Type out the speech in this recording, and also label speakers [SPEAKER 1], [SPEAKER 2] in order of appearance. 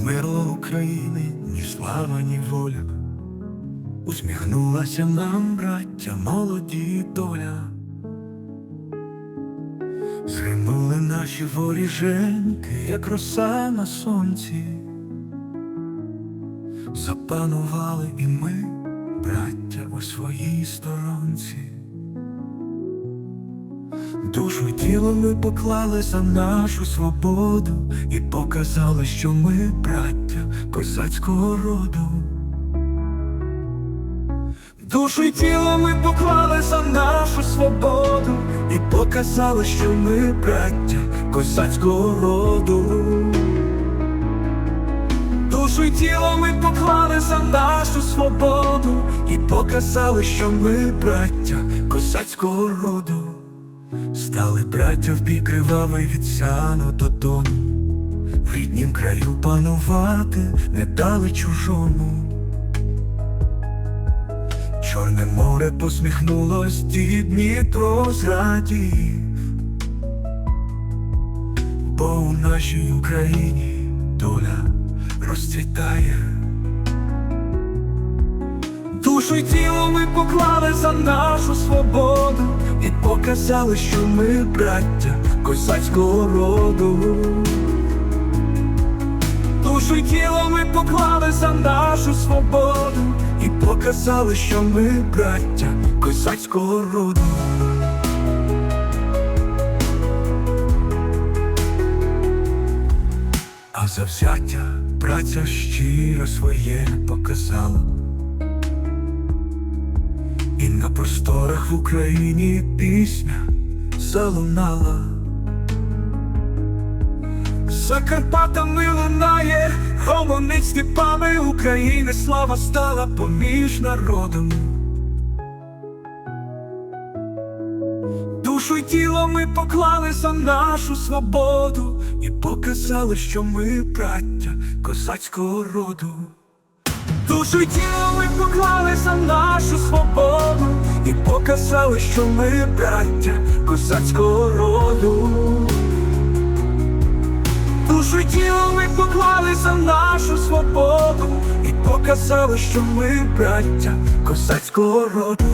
[SPEAKER 1] вмерло України, ні слава, ні воля. Усміхнулася нам, браття, молоді доля. Зринули наші воріженьки, як роса на сонці. Запанували і ми, браття, у своїй сторонці. Душу тіло ми поклали за нашу свободу і показали, що ми браття козацького роду. Душу й тіло ми поклали за нашу свободу і показали, що ми браття козацького роду. Душу й тіло ми поклали за нашу свободу і показали, що ми браття козацького роду. Стали браття в бій кривавий від сяну додому, краю панувати не дали чужому. Чорне море посміхнулось, дід Дніпро зрадів, бо у нашій Україні доля розцвітає. Душу й тіло ми поклали за нашу свободу і показали, що ми браття козацького роду. За нашу свободу і показали, що ми браття козацького роду. А завзяття праця щиро своє показала. І на просторах в Україні пісня залунала. За Карпатами лунає, гомонить степами України, слава стала поміж народом. Душу й тіло ми поклали за нашу свободу і показали, що ми браття козацького роду. Душу й тіло ми поклали за нашу свободу і показали, що ми браття козацького роду. Душу тіло ми поклали за нашу свободу і показали, що ми браття козацького роду.